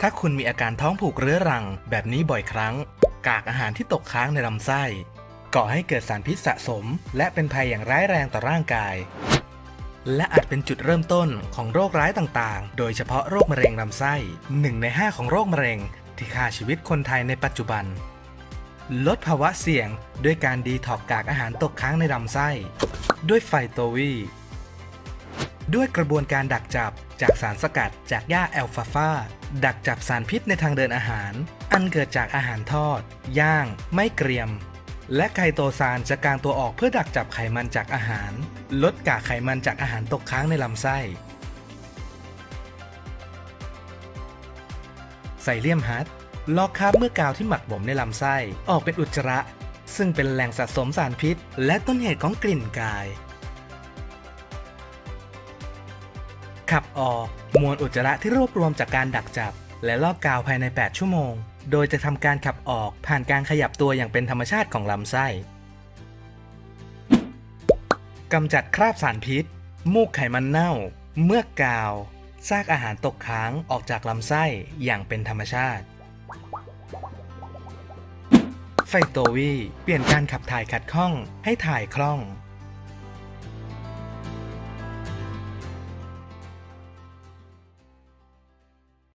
ถ้าคุณมีอาการท้องผูกเรื้อรังแบบนี้บ่อยครั้ง กากอาหารที่ตกค้างในลำไส้ ก่อให้เกิดสารพิษสะสม และเป็นภัยอย่างร้ายแรงต่อร่างกาย และอาจเป็นจุดเริ่มต้นของโรคร้ายต่างๆ โดยเฉพาะโรคมะเร็งลำไส้หนึ่งใน 5 ของโรคมะเร็ง ที่ฆ่าชีวิตคนไทยในปัจจุบัน ลดภาวะเสี่ยงด้วยการดีท็อกกากอาหารตกค้างในลำไส้ ด้วยไฟโตวี ด้วยกระบวนการดักจับจากสารสกัดจากหญ้าแอลฟาฟาดักจับสารพิษในทางเดินอาหาร อันเกิดจากอาหารทอด ย่าง ไม่เกรียม และไคโตซานจะกางตัวออกเพื่อดักจับไขมันจากอาหาร ลดกากไขมันจากอาหารตกค้างในลำไส้ไซเลียมฮัตลอกคราบเมื่อกาวที่หมักบ่มในลำไส้ ออกเป็นอุจจาระ ซึ่งเป็นแหล่งสะสมสารพิษ และต้นเหตุของกลิ่นกาย ขับออก มวลอุจจาระที่รวบรวมจากการดักจับ และลอกกาวภายใน 8 ชั่วโมง โดยจะทำการขับออกผ่านการขยับตัวอย่างเป็นธรรมชาติของลำไส้กำจัดคราบสารพิษ มูกไขมันเน่า เมือกกาว ซากอาหารตกค้างออกจากลำไส้อย่างเป็นธรรมชาติ ไฟโตวี เปลี่ยนการขับถ่ายขัดข้องให้ถ่ายคล่อง